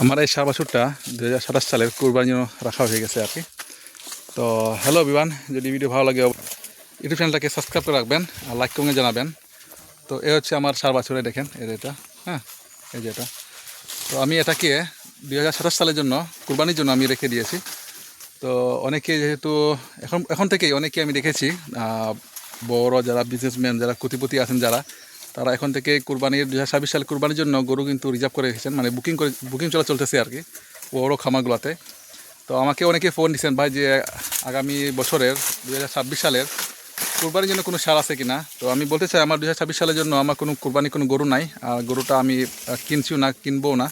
আমার এই সার বাছুরটা দু হাজার সাতাশ সালের কোরবানির জন্য রাখা হয়ে গেছে আর কি। তো হ্যালো বিমান যদি ভিডিও ভালো লাগে ইউটিউব চ্যানেলটাকে সাবস্ক্রাইব করে রাখবেন আর লাইক কমে জানাবেন। তো এ হচ্ছে আমার সার বাছুরে দেখেন যে এটা হ্যাঁ এই যে এটা। তো আমি এটাকে দু হাজার সাতাশ সালের জন্য, কুরবানির জন্য আমি রেখে দিয়েছি। তো অনেকে যেহেতু, এখন এখন থেকেই অনেকে আমি দেখেছি বড় যারা বিজনেসম্যান যারা কোটিপতি আছেন, যারা তারা এখন থেকে কুরবানির দু হাজার ছাব্বিশ সালে কুরবানির জন্য গরু কিন্তু রিজার্ভ করে রেখেছেন মানে বুকিং করে বুকিং চলা চলতেছে আর কি, বড় খামারগুলোতে। তো আমাকে অনেকে ফোন দিচ্ছেন ভাই, যে আগামী বছরের দু হাজার ছাব্বিশ সালের কুরবানির জন্য কোনো সার আছে কিনা? তো আমি বলতে চাই, আমার দু হাজার ছাব্বিশ সালের জন্য আমার কোনো কুরবানি কোনো গরু নাই, আর গরুটা আমি কিনছিও না, কিনবও না।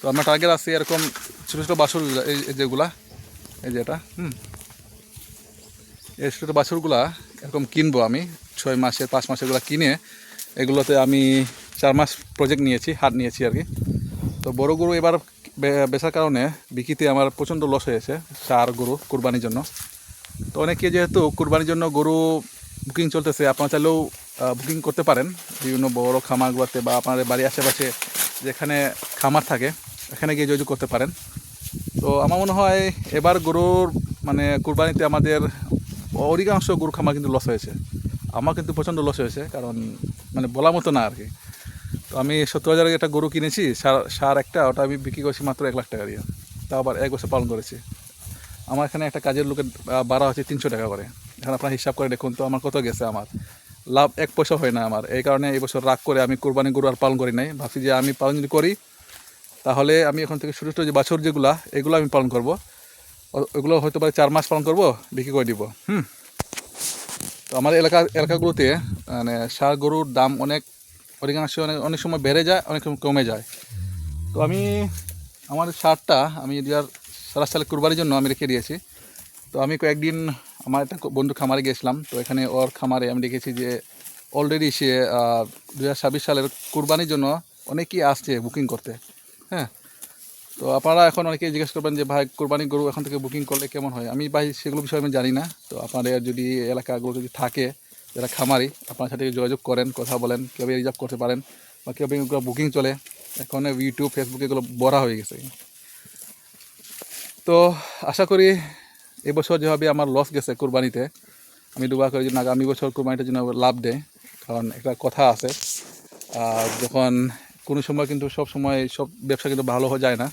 তো আমার টার্গেট আছে এরকম ছোটো ছোটো বাছুর, এই যেগুলা, এই যে এটা, হুম। এই ছোটো বাছুরগুলা এরকম কিনবো আমি, ছয় মাসের পাঁচ মাসেরগুলো কিনে এগুলোতে আমি চার মাস প্রজেক্ট নিয়েছি হাট নিয়েছি আর কি। তো বড় গরু এবার বেচার কারণে বিক্রিতে আমার প্রচণ্ড লস হয়েছে সার গরু কুরবানির জন্য। তো অনেকে যেহেতু কুরবানির জন্য গরু বুকিং চলতেছে, আপনারা চাইলেও বুকিং করতে পারেন। বিভিন্ন বড় খামারগুলোতে বা আপনাদের বাড়ির আশেপাশে যেখানে খামার থাকে, এখানে গিয়ে যোগাযোগ করতে পারেন। তো আমার মনে হয় এবার গরুর মানে কুরবানিতে আমাদের অধিকাংশ গরু খামার কিন্তু লস হয়েছে। আমার কিন্তু প্রচণ্ড লস হয়েছে, কারণ মানে বলার মতো না আর কি তো আমি সত্তর হাজার একটা গরু কিনেছি, সার সার একটা, ওটা আমি বিক্রি করছি মাত্র এক লাখ টাকা দিয়ে। তাও আবার এক বছর পালন করেছি। আমার এখানে একটা কাজের লোকের বাড়া হচ্ছে তিনশো টাকা করে। এখন আপনার হিসাব করে দেখুন তো আমার কত গেছে আমার। লাভ এক পয়সা হয় না আমার। এই কারণে এই বছর রাগ করে আমি কোরবানি গরু আর পালন করি নাই। ভাবছি যে আমি পালন যদি করি, তাহলে আমি এখন থেকে ছোটো ছোটো যে বাছর যেগুলা, এগুলো আমি পালন করব। ওগুলো হয়তো পারে চার মাস পালন করব, বিক্রি করে দিব। হুম? তো আমার এলাকা, এলাকাগুলোতে মানে সার গরুর দাম অনেক অধিকাংশ অনেক অনেক সময় বেড়ে যায়, অনেক সময় কমে যায়। তো আমি, আমার সারটা আমি হাজার সাতাশ সালে কুরবানির জন্য আমি রেখে দিয়েছি, তো আমি কয়েকদিন আমার একটা বন্ধু খামারে গিয়েছিলাম, তো এখানে ওর খামারে আমি দেখেছি যে অলরেডি সে দু হাজার ছাব্বিশ সালের কুরবানির জন্য অনেকেই আসছে বুকিং করতে হ্যাঁ? তো আপনারা এখন অনেকেই জিজ্ঞেস করবেন যে, ভাই, কোরবানি গরু এখন থেকে বুকিং করলে কেমন হয়? আমি ভাই, সেগুলো বিষয়ে আমি জানি না। তো আপনাদের যদি এলাকাগুলো যদি থাকে, যারা খামারি আপনার সাথে যোগাযোগ করেন, কথা বলেন, কীভাবে রিজার্ভ করতে পারেন বা কীভাবে বুকিং চলে, এখন ইউটিউব ফেসবুকে এগুলো বড়া হয়ে গেছে। তো আশা করি এবছর যেভাবে আমার লস গেছে কোরবানিতে, আমি দুবা করে যেন আগামী বছর কোরবানিটা যেন লাভ দেয়, কারণ একটা কথা আছে, আর যখন কোনো সময় কিন্তু সব সময় সব ব্যবসা কিন্তু ভালো হয়ে যায় না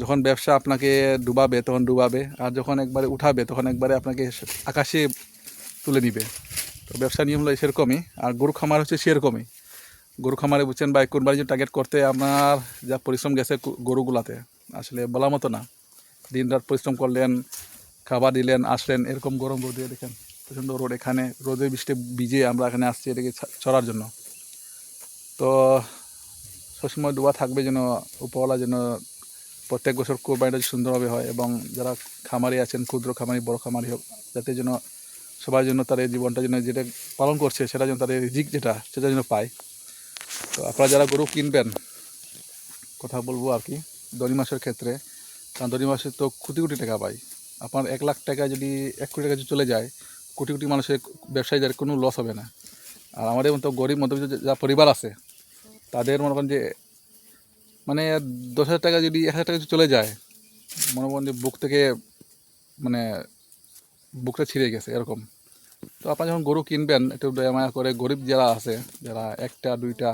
যখন ব্যবসা আপনাকে ডুবাবে, তখন ডুবাবে। আর যখন একবারে উঠাবে, তখন একবারে আপনাকে আকাশে তুলে নিবে। তো ব্যবসা নিয়ম হলো সেরকমই। আর গরু খামার হচ্ছে সেরকমই। গরু খামারে বুঝছেন বা কোরবানি যে টার্গেট করতে আপনার যা পরিশ্রম গেছে গরুগুলাতে, আসলে বলার মতো না। দিন রাত পরিশ্রম করলেন, খাবার দিলেন, আসলেন, এরকম গরম রোদ দিয়ে দেখেন। প্রচণ্ড রোদ এখানে, রোদে বৃষ্টি ভিজে আমরা এখানে আসছি এটাকে চড়ার জন্য। তো সবসময় দোয়া থাকবে যেন, উপরওয়ালা যেন প্রত্যেক বছর কোরবানিটা সুন্দরভাবে হয় এবং যারা খামারি আছেন, ক্ষুদ্র খামারি, বড় খামারি হোক যাতে যেন সবার জন্য তাদের জীবনটা যেন যেটা পালন করছে সেটা যেন তাদের রিজিক যেটা সেটা যেন পায়। তো আপনারা যারা গরু কিনবেন, কথা বলব আর কি দরি মাসের ক্ষেত্রে, কারণ দরি মাসে তো কোটি কোটি টাকা পাই আপনার এক লাখ টাকা যদি এক কোটি টাকা চলে যায়, কোটি কোটি মানুষের ব্যবসায়ীদের কোনো লস হবে না। আর আমাদের মতো গরিব মধ্যবিত্ত যা পরিবার আছে, তাদের মনে করেন যে মানে দশ হাজার টাকা যদি এক হাজার টাকা চলে যায়, মনে করেন যে বুক থেকে মানে বুকটা ছিঁড়ে গেছে এরকম। তো আপনারা যখন গরু কিনবেন, একটু দয়া মায়া করে গরিব যারা আছে, যারা একটা, দুইটা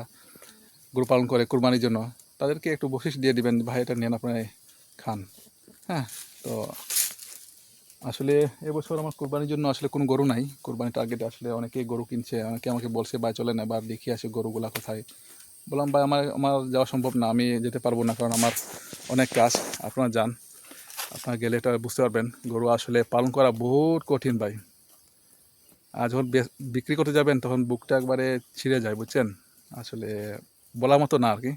গরু পালন করে কুরবানির জন্য, তাদেরকে একটু বসিস দিয়ে দিবেন, ভাই, এটা নেন আপনারা খান। হ্যাঁ তো আসলে এবছর আমার কোরবানির জন্য আসলে কোনো গরু নাই। কোরবানি টার্গেটে আসলে অনেকেই গরু কিনছে, অনেকে আমাকে বলছে, ভাই, চলেন এবার দেখি আসি গরুগুলা কোথায়। বললাম, ভাই, আমার আমার যাওয়া সম্ভব না, আমি যেতে পারব না, কারণ আমার অনেক কাজ। আপনারা যান, আপনারা গেলে এটা বুঝতে পারবেন। গরু আসলে পালন করা বহুত কঠিন, ভাই। আর যখন বিক্রি করতে যাবেন, তখন বুকটা একবারে ছিঁড়ে যায়, বুঝছেন? আসলে বলার মতো না আর কি।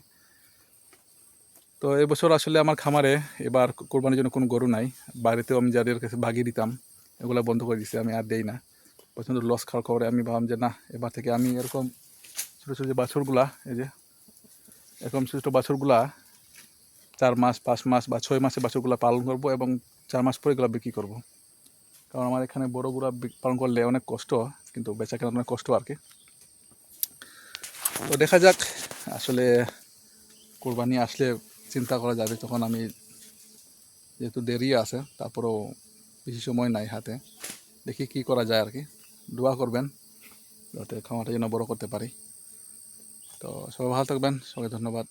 তো এবছর আসলে আমার খামারে এবার কোরবানির জন্য কোনো গরু নাই। বাড়িতেও আমি যাদের কাছে ভাগিয়ে দিতাম, এগুলো বন্ধ করে দিছি, আমি আর দেই না। প্রচণ্ড লস খাওয়ার খবরে আমি ভাবলাম যে, না, এবার থেকে আমি এরকম ছোটো ছোটো যে বাছুরগুলা, এই যে এরকম ছোটো বাছুরগুলা চার মাস, পাঁচ মাস বা ছয় মাসে বাছুরগুলা পালন করব এবং চার মাস পরে এগুলো বিক্রি করব। কারণ আমার এখানে বড়গুলা পালন করলে অনেক কষ্ট, কিন্তু বেচা কেনা অনেক কষ্ট আর কি। তো দেখা যাক, আসলে কোরবানি আসলে চিন্তা করা যাবে তখন আমি যেহেতু দেরি আছে, তারপরেও বেশি সময় নাই হাতে। দেখি কি করা যায় আর কি। দোয়া করবেন, যাতে খামারটা যেন বড় করতে পারি। তো সবাই ভালো থাকবেন সবাই ধন্যবাদ।